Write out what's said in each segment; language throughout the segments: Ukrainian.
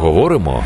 Поговоримо.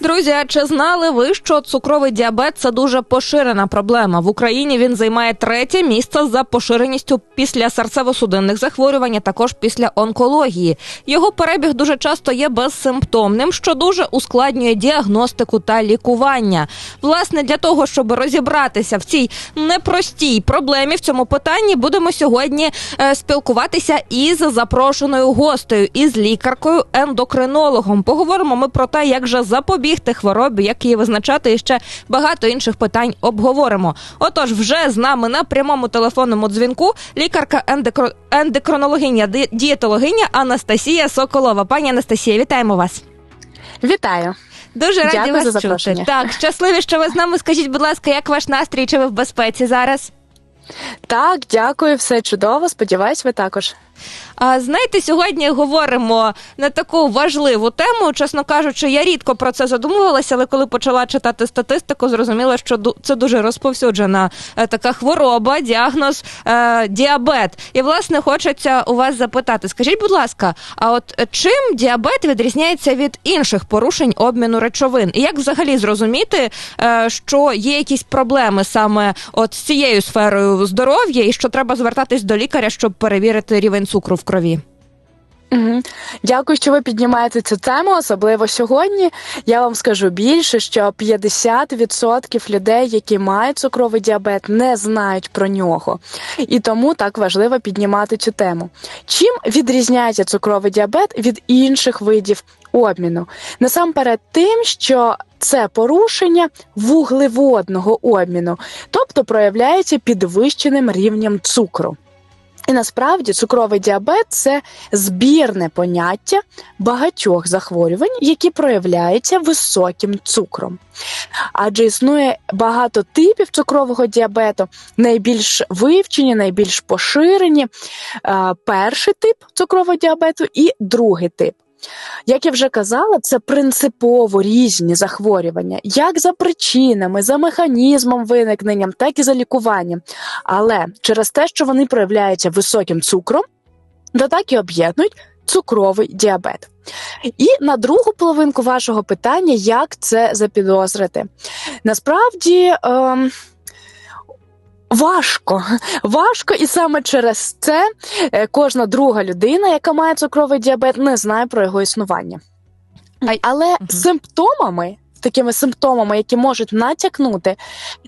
Друзі, а чи знали ви, що цукровий діабет це дуже поширена проблема? В Україні він займає третє місце за поширеністю після серцево-судинних захворювань, а також після онкології. Його перебіг дуже часто є безсимптомним, що дуже ускладнює діагностику та лікування. Власне, для того, щоб розібратися в цій непростій проблемі в цьому питанні, будемо сьогодні е, спілкуватися із запрошеною гостею, із лікаркою ендокринологом. Поговоримо ми про те, як же запобігти хворобі, як її визначати, і ще багато інших питань обговоримо. Отож, вже з нами на прямому телефонному дзвінку лікарка ендекро... ендокринологиня, дієтологиня Анастасія Соколова. Пані Анастасія, вітаємо вас. Вітаю. Дуже раді Дякую вас за чути. Так, щасливі, що ви з нами. Скажіть, будь ласка, як ваш настрій? Чи ви в безпеці зараз? Так, дякую, все чудово. Сподіваюсь, ви також. А знаєте, сьогодні говоримо на таку важливу тему. Чесно кажучи, я рідко про це задумувалася, але коли почала читати статистику, зрозуміла, що це дуже розповсюджена е, така хвороба, діагноз е, діабет. І власне хочеться у вас запитати: скажіть, будь ласка, а от чим діабет відрізняється від інших порушень обміну речовин? І як взагалі зрозуміти, е, що є якісь проблеми саме от з цією сферою здоров'я, і що треба звертатись до лікаря, щоб перевірити рівень цукру в крові? Угу. Дякую, що ви піднімаєте цю тему, особливо сьогодні. Я вам скажу більше, що 50% людей, які мають цукровий діабет, не знають про нього. І тому так важливо піднімати цю тему. Чим відрізняється цукровий діабет від інших видів обміну? Насамперед, тим, що це порушення вуглеводного обміну, тобто проявляється підвищеним рівнем цукру. І насправді цукровий діабет це збірне поняття багатьох захворювань, які проявляються високим цукром. Адже існує багато типів цукрового діабету, найбільш вивчені, найбільш поширені. Е, Перший тип цукрового діабету і другий тип. Як я вже казала, це принципово різні захворювання, як за причинами, за механізмом виникненням, так і за лікуванням. Але через те, що вони проявляються високим цукром, то так і об'єднують цукровий діабет. І на другу половинку вашого питання, як це запідозрити? Насправді. Ем, Важко, важко, і саме через це е, кожна друга людина, яка має цукровий діабет, не знає про його існування. Але Мгм. симптомами, такими симптомами, які можуть натякнути,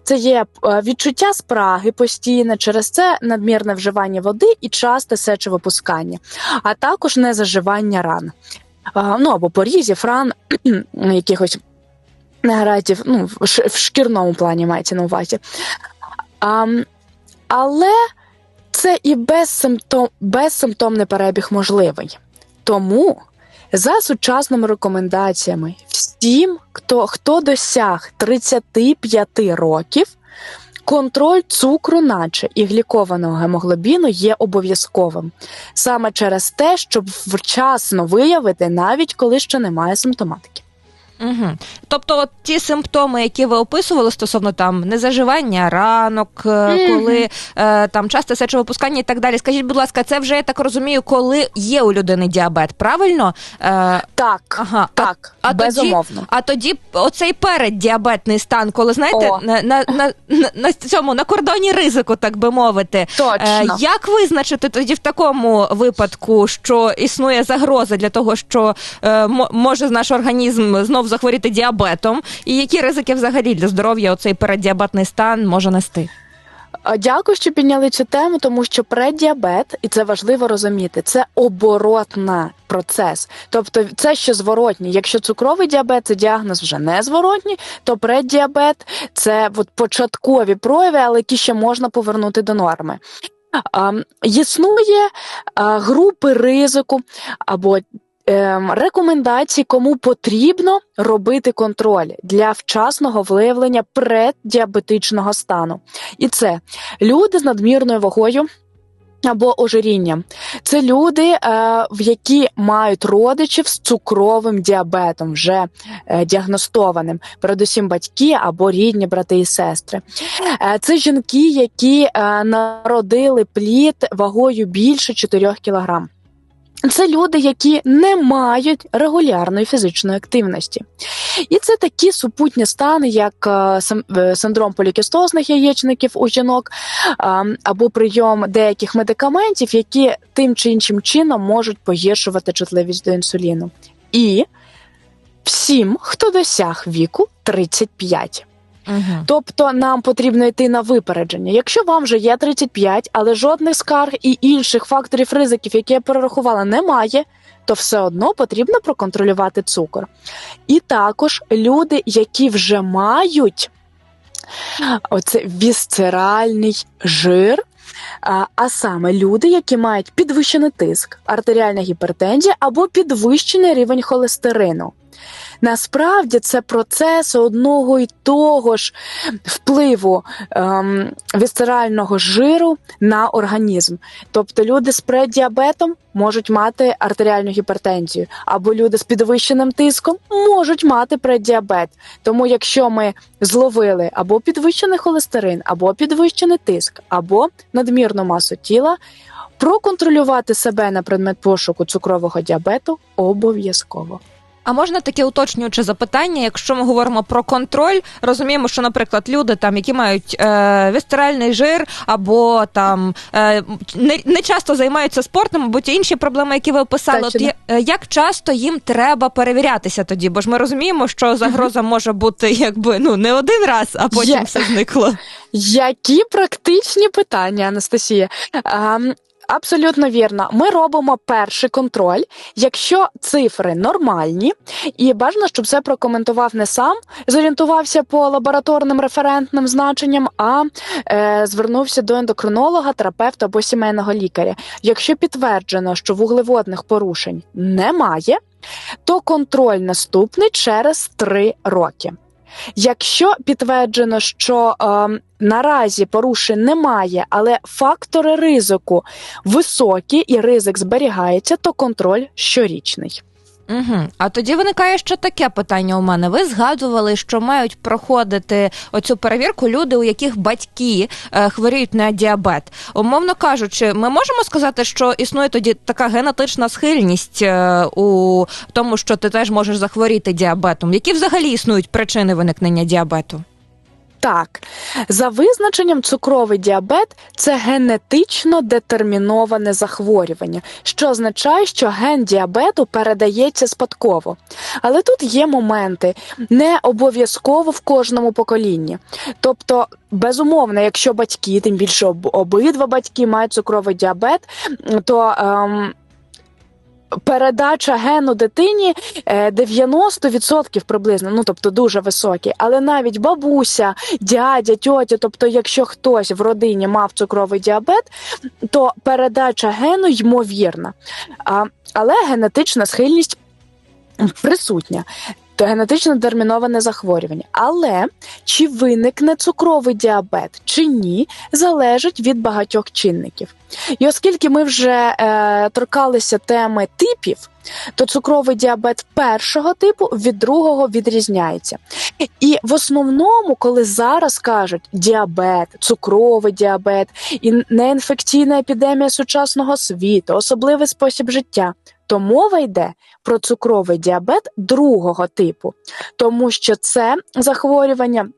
це є е, відчуття спраги постійне, через це надмірне вживання води і часте сечовипускання, а також незаживання ран. А, Ну або порізів, ран, якихось негатив, ну, в шкірному плані мається на увазі. А, але це і безсимптом, безсимптомний перебіг можливий. Тому за сучасними рекомендаціями, всім, хто, хто досяг 35 років, контроль цукру, наче і глікованого гемоглобіну є обов'язковим. Саме через те, щоб вчасно виявити, навіть коли ще немає симптоматики. Угу. Тобто, от ті симптоми, які ви описували стосовно там незаживання ранок, е, Мгм. коли е, там часте сечовипускання і так далі. Скажіть, будь ласка, це вже я так розумію, коли є у людини діабет, правильно? Е, Так, ага. так, а тоді- безумовно. А тоді оцей переддіабетний стан, коли знаєте, О. на, на, на, на, на цьому на кордоні ризику, так би мовити. Точно. Е, як визначити тоді в такому випадку, що існує загроза для того, що е, може наш організм знов захворіти діабетом, і які ризики взагалі для здоров'я оцей переддіабетний стан може нести? Дякую, що підняли цю тему, тому що преддіабет, і це важливо розуміти, це оборотна процес. Тобто, це ще зворотній. Якщо цукровий діабет це діагноз вже не зворотній, то преддіабет це от початкові прояви, але які ще можна повернути до норми. Існує групи ризику або рекомендацій, кому потрібно робити контроль для вчасного виявлення преддіабетичного стану. І це люди з надмірною вагою. Або ожирінням. Це люди, е, в які мають родичів з цукровим діабетом, вже е, діагностованим, передусім батьки або рідні брати і сестри. Е, це жінки, які народили плід вагою більше 4 кілограм. Це люди, які не мають регулярної фізичної активності. І це такі супутні стани, як е, е, синдром полікістозних яєчників у жінок або прийом деяких медикаментів, які тим чи іншим чином можуть погіршувати чутливість до інсуліну. І всім, хто досяг віку 35. Угу. Тобто нам потрібно йти на випередження. Якщо вам вже є 35, але жодних скарг і інших факторів ризиків, які я перерахувала, немає, то все одно потрібно проконтролювати цукор. І також люди, які вже мають оце вісцеральний жир. А саме люди, які мають підвищений тиск, артеріальна гіпертензія або підвищений рівень холестерину. Насправді це процес одного й того ж впливу ем, вісцерального жиру на організм. Тобто люди з преддіабетом можуть мати артеріальну гіпертензію, або люди з підвищеним тиском можуть мати преддіабет. Тому, якщо ми зловили або підвищений холестерин, або підвищений тиск, або надмірну масу тіла. Проконтролювати себе на предмет пошуку цукрового діабету обов'язково. А можна таке уточнююче запитання, якщо ми говоримо про контроль, розуміємо, що, наприклад, люди, там, які мають е, вістеральний жир або там е, не, не часто займаються спортом, або ті інші проблеми, які ви описали, От, е, як часто їм треба перевірятися тоді? Бо ж ми розуміємо, що загроза може бути якби ну не один раз, а потім Я... все зникло. Які практичні питання, Анастасія? А, Абсолютно вірно. Ми робимо перший контроль, якщо цифри нормальні, і бажано, щоб це прокоментував не сам, зорієнтувався по лабораторним референтним значенням, а е, звернувся до ендокринолога, терапевта або сімейного лікаря. Якщо підтверджено, що вуглеводних порушень немає, то контроль наступний через три роки. Якщо підтверджено, що е, наразі порушень немає, але фактори ризику високі і ризик зберігається, то контроль щорічний. Угу. А тоді виникає ще таке питання у мене. Ви згадували, що мають проходити оцю перевірку люди, у яких батьки е, хворіють на діабет. Умовно кажучи, ми можемо сказати, що існує тоді така генетична схильність е, у тому, що ти теж можеш захворіти діабетом. Які взагалі існують причини виникнення діабету? Так, за визначенням, цукровий діабет це генетично детерміноване захворювання, що означає, що ген діабету передається спадково. Але тут є моменти не обов'язково в кожному поколінні. Тобто, безумовно, якщо батьки, тим більше обидва батьки мають цукровий діабет, то ем, Передача гену дитині 90% е, приблизно, ну тобто дуже високі. Але навіть бабуся, дядя, тьотя, тобто, якщо хтось в родині мав цукровий діабет, то передача гену ймовірна. А, Але генетична схильність присутня то генетично терміноване захворювання. Але чи виникне цукровий діабет чи ні, залежить від багатьох чинників. І оскільки ми вже е, торкалися теми типів, то цукровий діабет першого типу від другого відрізняється. І в основному, коли зараз кажуть діабет, цукровий діабет і неінфекційна епідемія сучасного світу, особливий спосіб життя, то мова йде про цукровий діабет другого типу, тому що це захворювання.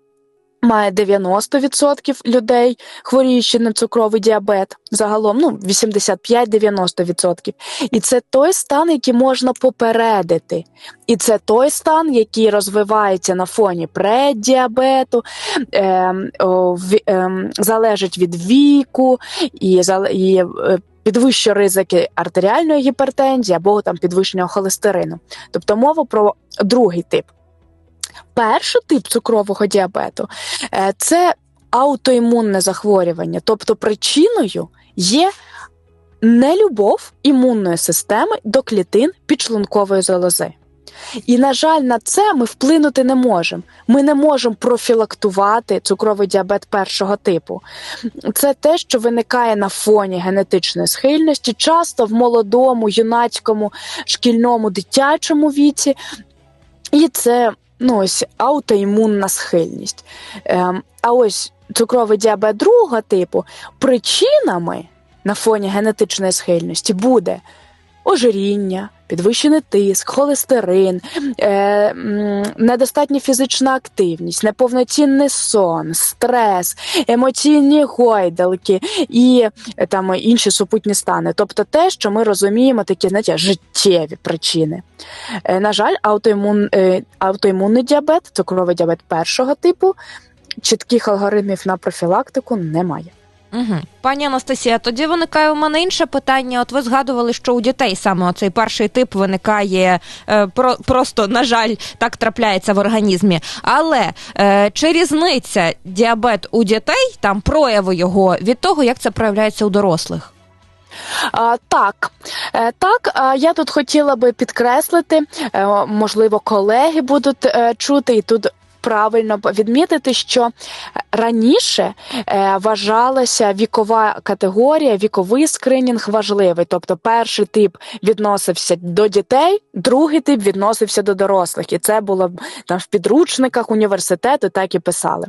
Має 90% людей, хворіючи на цукровий діабет, загалом ну 85-90%. І це той стан, який можна попередити. І це той стан, який розвивається на фоні преддіабету, е, е, залежить від віку і і е, підвищує ризики артеріальної гіпертензії або там підвищення холестерину. Тобто мова про другий тип. Перший тип цукрового діабету е, це аутоімунне захворювання, тобто причиною є нелюбов імунної системи до клітин підшлункової залози. І, на жаль, на це ми вплинути не можемо. Ми не можемо профілактувати цукровий діабет першого типу. Це те, що виникає на фоні генетичної схильності, часто в молодому, юнацькому, шкільному, дитячому віці. І це ну, ось аутоімунна схильність. Ем, а ось цукровий діабет другого типу причинами на фоні генетичної схильності буде ожиріння, підвищений тиск, холестерин, е, недостатня фізична активність, неповноцінний сон, стрес, емоційні гойдалки і е, там інші супутні стани. Тобто те, що ми розуміємо, такі знаєте, життєві причини. Е, на жаль, аутоімун, е, аутоімунний діабет, цукровий діабет першого типу, чітких алгоритмів на профілактику немає. Угу. Пані Анастасія, тоді виникає у мене інше питання. От ви згадували, що у дітей саме оцей перший тип виникає е, про, просто, на жаль, так трапляється в організмі. Але е, чи різниця діабет у дітей, там прояви його від того, як це проявляється у дорослих? Так, е, так, я тут хотіла би підкреслити, е, можливо, колеги будуть е, чути, і тут правильно відмітити, що раніше е, вважалася вікова категорія, віковий скринінг важливий. Тобто, перший тип відносився до дітей, другий тип відносився до дорослих, і це було там в підручниках університету, так і писали.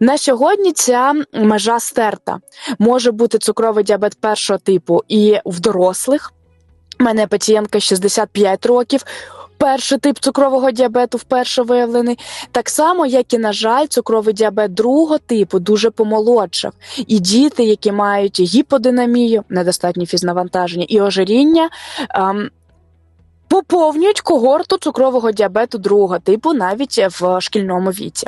На сьогодні ця межа стерта може бути цукровий діабет першого типу і в дорослих. У мене пацієнтка 65 років перший тип цукрового діабету вперше виявлений. Так само, як і, на жаль, цукровий діабет другого типу дуже помолодшав. І діти, які мають гіподинамію, недостатні фізнавантаження і ожиріння. Ем, Поповнюють когорту цукрового діабету другого типу навіть в шкільному віці.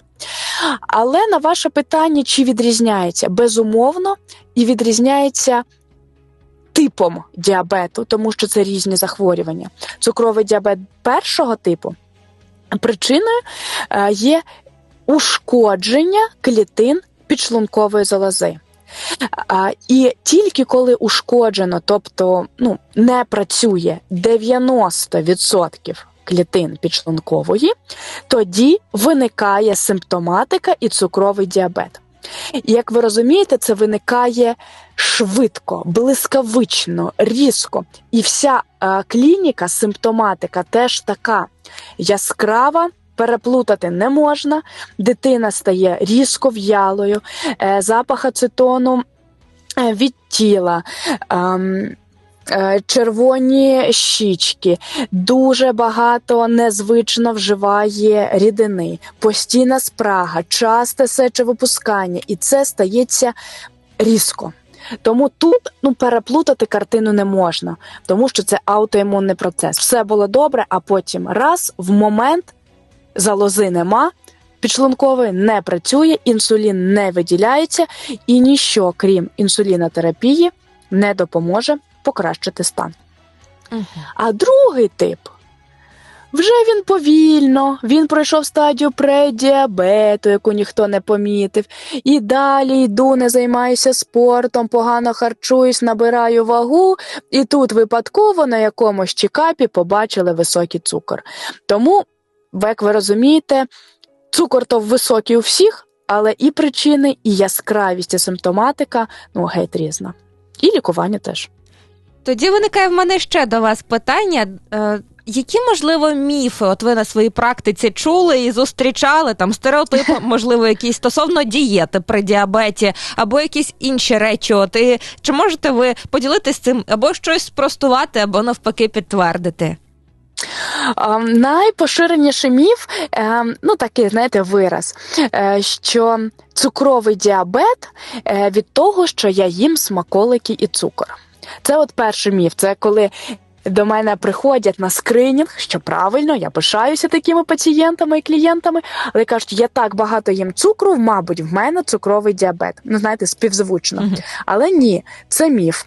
Але на ваше питання, чи відрізняється? Безумовно, і відрізняється типом діабету, тому що це різні захворювання. Цукровий діабет першого типу причиною е, є ушкодження клітин підшлункової залози. І тільки коли ушкоджено, тобто ну, не працює 90% клітин підшлункової, тоді виникає симптоматика і цукровий діабет. І як ви розумієте, це виникає швидко, блискавично, різко. І вся е, клініка, симптоматика теж така яскрава. Переплутати не можна, дитина стає різко в'ялою, е, запах ацетону е, від тіла. Е, червоні щічки, дуже багато незвично вживає рідини, постійна спрага, часте сечовипускання, і це стається різко. Тому тут ну переплутати картину не можна, тому що це аутоімунний процес. Все було добре, а потім раз в момент залози нема. Підшлунковий не працює, інсулін не виділяється, і ніщо, крім інсулінотерапії, не допоможе покращити стан. Угу. А другий тип. Вже він повільно, він пройшов стадію предіабету, яку ніхто не помітив. І далі йду, не займаюся спортом, погано харчуюсь, набираю вагу, і тут випадково на якомусь чекапі побачили високий цукор. Тому, як ви розумієте, цукор то високий у всіх, але і причини, і яскравість, і симптоматика ну геть різна. І лікування теж. Тоді виникає в мене ще до вас питання. Е, які, можливо, міфи от ви на своїй практиці чули і зустрічали там стереотипи, можливо, якісь стосовно дієти при діабеті, або якісь інші речі? От і Чи можете ви поділитися цим, або щось спростувати, або навпаки підтвердити? Um, найпоширеніший міф, um, ну такий, знаєте, вираз, що цукровий діабет від того, що я їм смаколики і цукор. Це от перший міф. Це коли до мене приходять на скринінг, що правильно, я пишаюся такими пацієнтами і клієнтами, але кажуть, я так багато їм цукру, мабуть, в мене цукровий діабет. Ну, знаєте, співзвучно. Але ні, це міф.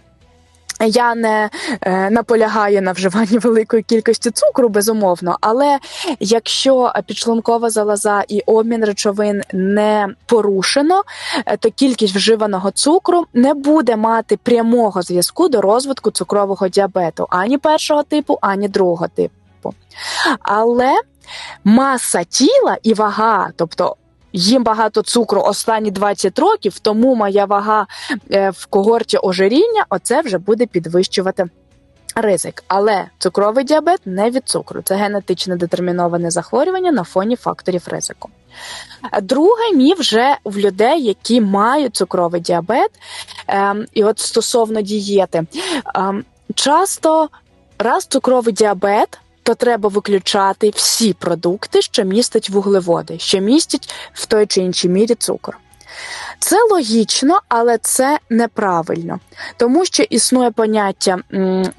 Я не е, наполягаю на вживанні великої кількості цукру, безумовно, але якщо підшлункова залоза і обмін речовин не порушено, е, то кількість вживаного цукру не буде мати прямого зв'язку до розвитку цукрового діабету ані першого типу, ані другого типу. Але маса тіла і вага, тобто їм багато цукру останні 20 років, тому моя вага е, в когорті ожиріння оце вже буде підвищувати. Ризик, але цукровий діабет не від цукру, це генетично детерміноване захворювання на фоні факторів ризику. Друге міф вже в людей, які мають цукровий діабет, ем, і от стосовно дієти, ем, часто раз цукровий діабет, то треба виключати всі продукти, що містять вуглеводи, що містять в той чи іншій мірі цукор. Це логічно, але це неправильно, тому що існує поняття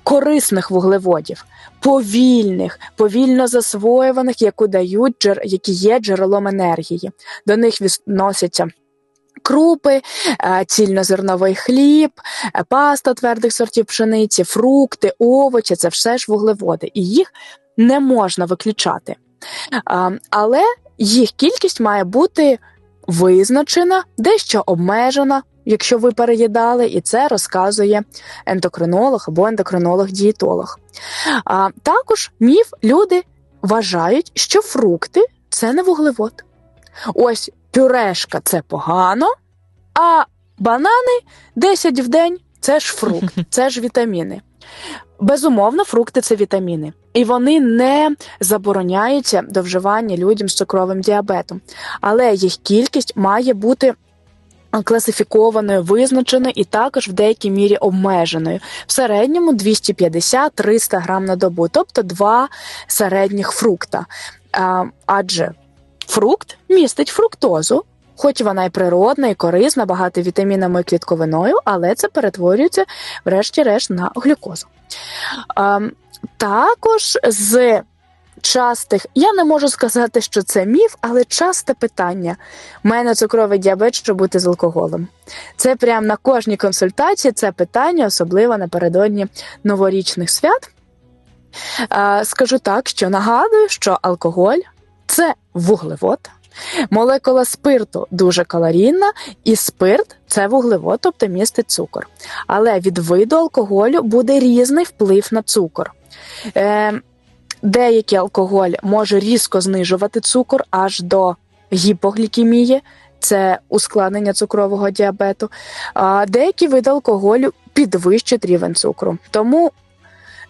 корисних вуглеводів, повільних, повільно засвоюваних, яку дають які є джерелом енергії. До них відносяться крупи, е, цільнозерновий хліб, е, паста твердих сортів пшениці, фрукти, овочі це все ж вуглеводи, і їх не можна виключати. Але їх кількість має бути визначена, дещо обмежена, якщо ви переїдали, і це розказує ендокринолог або ендокринолог-дієтолог. Також міф люди вважають, що фрукти це не вуглевод. Ось пюрешка це погано, а банани 10 в день це ж фрукт, це ж вітаміни. Безумовно, фрукти це вітаміни, і вони не забороняються до вживання людям з цукровим діабетом, але їх кількість має бути класифікованою, визначеною і також в деякій мірі обмеженою. В середньому 250-300 грам на добу, тобто два середніх фрукта. Адже фрукт містить фруктозу. Хоч вона і природна, і корисна, багата вітамінами і клітковиною, але це перетворюється, врешті-решт, на глюкозу. А, також з частих, я не можу сказати, що це міф, але часте питання: У мене цукровий діабет, що бути з алкоголем. Це прямо на кожній консультації це питання, особливо напередодні новорічних свят. Скажу так, що нагадую, що алкоголь це вуглевод. Молекула спирту дуже калорійна, і спирт це вуглевод, тобто містить цукор. Але від виду алкоголю буде різний вплив на цукор. Е, Деякий алкоголь може різко знижувати цукор аж до гіпоглікемії, це ускладнення цукрового діабету, а деякі види алкоголю підвищать рівень цукру. Тому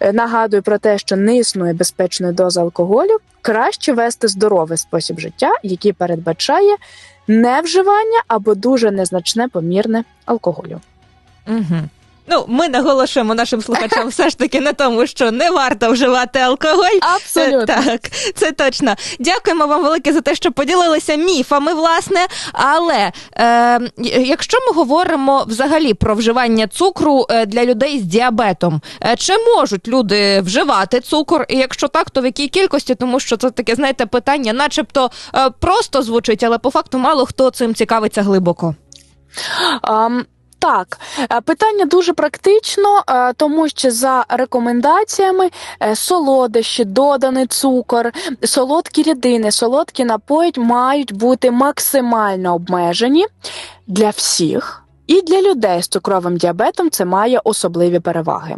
Е, нагадую про те, що не існує безпечної дози алкоголю, краще вести здоровий спосіб життя, який передбачає невживання або дуже незначне помірне алкоголю. Угу. Ну, ми наголошуємо нашим слухачам все ж таки на тому, що не варто вживати алкоголь. Абсолютно так, це точно. Дякуємо вам велике за те, що поділилися міфами, власне. Але е, якщо ми говоримо взагалі про вживання цукру е, для людей з діабетом, е, чи можуть люди вживати цукор? І якщо так, то в якій кількості? Тому що це таке, знаєте, питання, начебто е, просто звучить, але по факту мало хто цим цікавиться глибоко. Um... Так, е, питання дуже практично, е, тому що за рекомендаціями е, солодощі, доданий цукор, солодкі рідини, солодкі напої мають бути максимально обмежені для всіх, і для людей з цукровим діабетом це має особливі переваги.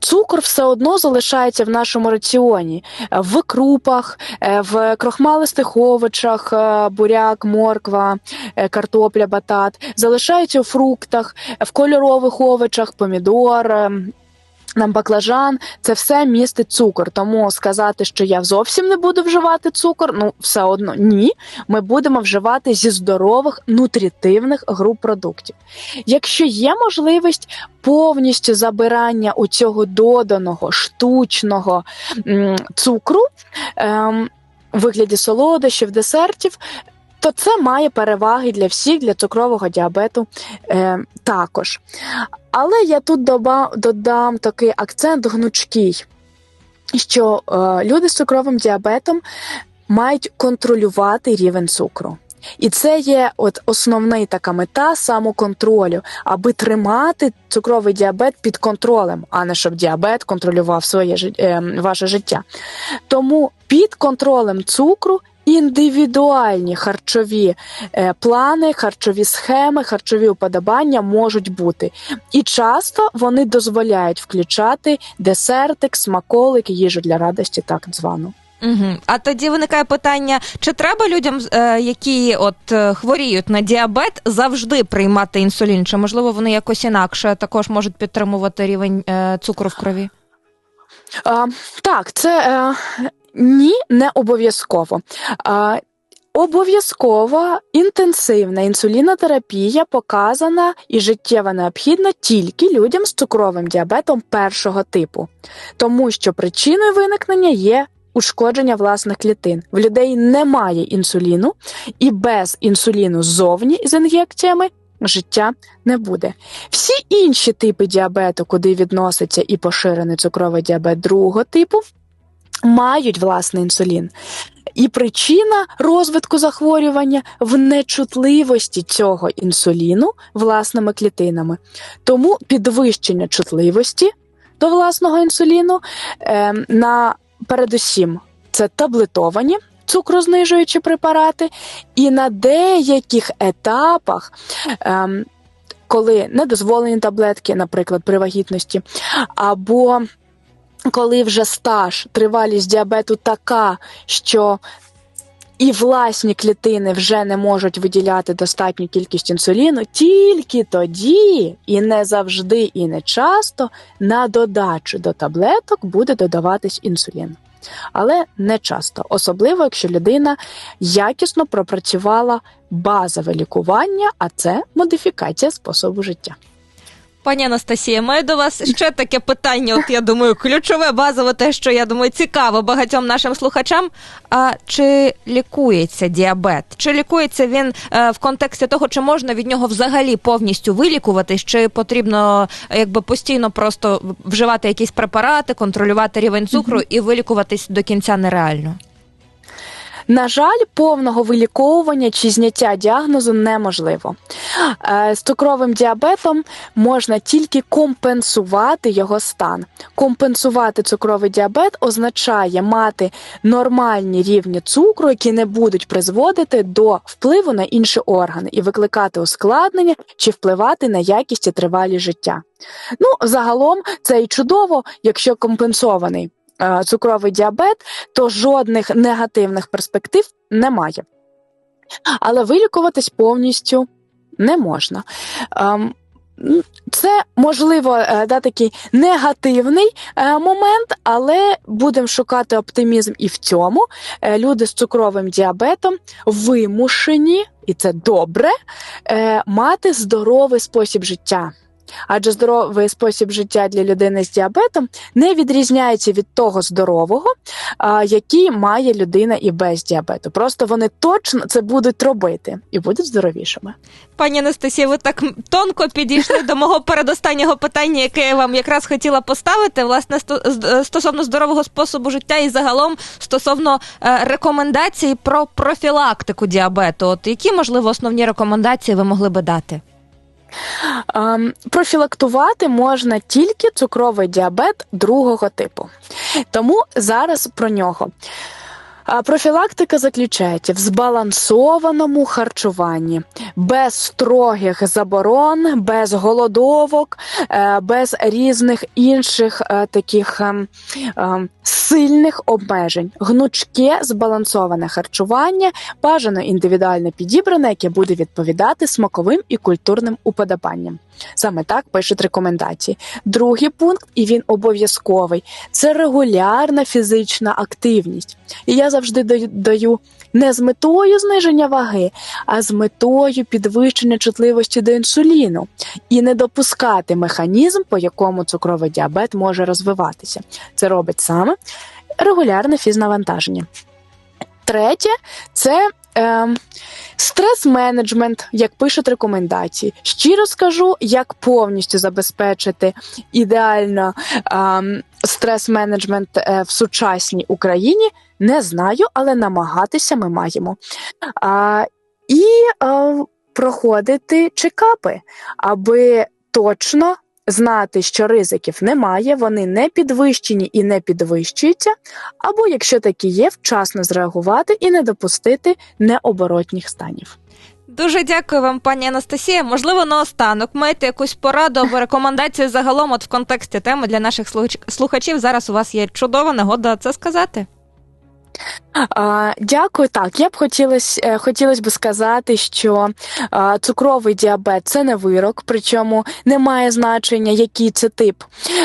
Цукор все одно залишається в нашому раціоні в крупах, е, в крохмалистих овочах, е, буряк, морква, е, картопля, батат, залишається у фруктах, в кольорових овочах, помідор. Нам баклажан, це все містить цукор. Тому сказати, що я зовсім не буду вживати цукор, ну все одно ні. Ми будемо вживати зі здорових нутрітивних груп продуктів. Якщо є можливість повністю забирання у цього доданого штучного цукру ем, у вигляді солодощів, десертів. То це має переваги для всіх, для цукрового діабету е, також. Але я тут доба, додам такий акцент гнучкий, що е, люди з цукровим діабетом мають контролювати рівень цукру. І це є от основна така мета самоконтролю, аби тримати цукровий діабет під контролем, а не щоб діабет контролював своє е, ваше життя. Тому під контролем цукру індивідуальні харчові е, плани, харчові схеми, харчові уподобання можуть бути. І часто вони дозволяють включати десертик, смаколик, їжу для радості, так звану. Угу. А тоді виникає питання: чи треба людям, е, які от е, хворіють на діабет, завжди приймати інсулін? Чи можливо вони якось інакше також можуть підтримувати рівень цукру в крові? А, Так, це ні, не обов'язково. Обов'язкова інтенсивна інсулінотерапія показана і життєво необхідна тільки людям з цукровим діабетом першого типу, тому що причиною виникнення є ушкодження власних клітин. В людей немає інсуліну, і без інсуліну ззовні з ін'єкціями життя не буде. Всі інші типи діабету, куди відноситься і поширений цукровий діабет другого типу, мають власний інсулін. І причина розвитку захворювання в нечутливості цього інсуліну власними клітинами. Тому підвищення чутливості до власного інсуліну е, на передусім це таблетовані цукрознижуючі препарати, і на деяких етапах. Е, коли недозволені таблетки, наприклад, при вагітності, або коли вже стаж, тривалість діабету така, що і власні клітини вже не можуть виділяти достатню кількість інсуліну, тільки тоді, і не завжди, і не часто на додачу до таблеток буде додаватись інсулін. Але не часто, особливо якщо людина якісно пропрацювала базове лікування, а це модифікація способу життя. Пані Анастасія, маю до вас ще таке питання. От я думаю, ключове базове, те, що я думаю, цікаво багатьом нашим слухачам. А чи лікується діабет? Чи лікується він е, в контексті того, чи можна від нього взагалі повністю вилікуватись, чи потрібно якби постійно просто вживати якісь препарати, контролювати рівень цукру і вилікуватись до кінця нереально? На жаль, повного виліковування чи зняття діагнозу неможливо. Е, з цукровим діабетом можна тільки компенсувати його стан. Компенсувати цукровий діабет означає мати нормальні рівні цукру, які не будуть призводити до впливу на інші органи і викликати ускладнення чи впливати на якість і тривалість життя. Ну, загалом це і чудово, якщо компенсований цукровий діабет, то жодних негативних перспектив немає. Але вилікуватись повністю не можна. Ем, це можливо е, да, такий негативний е, момент, але будемо шукати оптимізм і в цьому. Люди з цукровим діабетом вимушені, і це добре, мати здоровий спосіб життя адже здоровий спосіб життя для людини з діабетом не відрізняється від того здорового, який має людина і без діабету. Просто вони точно це будуть робити і будуть здоровішими. Пані Анастасія, ви так тонко підійшли до мого передостаннього питання, яке я вам якраз хотіла поставити, власне, стосовно здорового способу життя і загалом стосовно е, рекомендацій про профілактику діабету. От які можливо основні рекомендації ви могли би дати? Ем, профілактувати можна тільки цукровий діабет другого типу. Тому зараз про нього. Профілактика заключається в збалансованому харчуванні, без строгих заборон, без голодовок, е, без різних інших е, таких ем, сильних обмежень. Гнучке збалансоване харчування, бажано індивідуально підібране, яке буде відповідати смаковим і культурним уподобанням. Саме так пишуть рекомендації. Другий пункт, і він обов'язковий це регулярна фізична активність. І я завжди даю не з метою зниження ваги, а з метою підвищення чутливості до інсуліну і не допускати механізм, по якому цукровий діабет може розвиватися. Це робить саме регулярне фізнавантаження. Третє це е, стрес-менеджмент, як пишуть рекомендації. Щиро скажу, як повністю забезпечити ідеально е, стрес-менеджмент в сучасній Україні. Не знаю, але намагатися ми маємо. А, І а, проходити чекапи, аби точно знати, що ризиків немає, вони не підвищені і не підвищуються, або якщо такі є, вчасно зреагувати і не допустити необоротніх станів. Дуже дякую вам, пані Анастасія. Можливо, наостанок маєте якусь пораду або рекомендацію загалом от в контексті теми для наших слухачів. Зараз у вас є чудова нагода це сказати. Дякую. Так, я б хотілося е, хотілось би сказати, що цукровий діабет це не вирок, причому немає значення, який це тип.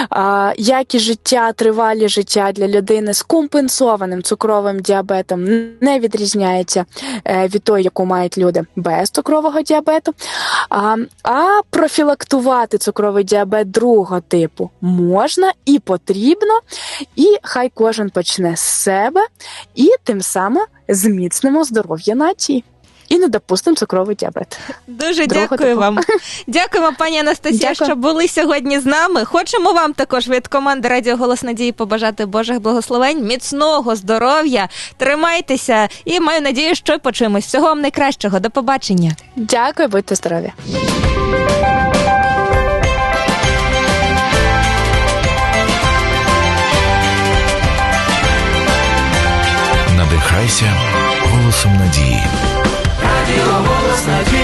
А, Як і життя, тривалі життя для людини з компенсованим цукровим діабетом не відрізняється е, від того, яку мають люди без цукрового діабету. А профілактувати цукровий діабет другого типу можна і потрібно, і хай кожен почне з себе. І тим самим зміцнимо здоров'я нації і не допустимо цукровий діабет. Дуже Другого дякую типу. вам. Дякуємо, пані Анастасія, Дякую. що були сьогодні з нами. Хочемо вам також від команди Радіо Голос Надії побажати Божих благословень, міцного здоров'я. Тримайтеся і маю надію, що почуємось. Всього вам найкращого. До побачення. Дякую, будьте здорові. Надихайся голосом надії. Радіо голос надії.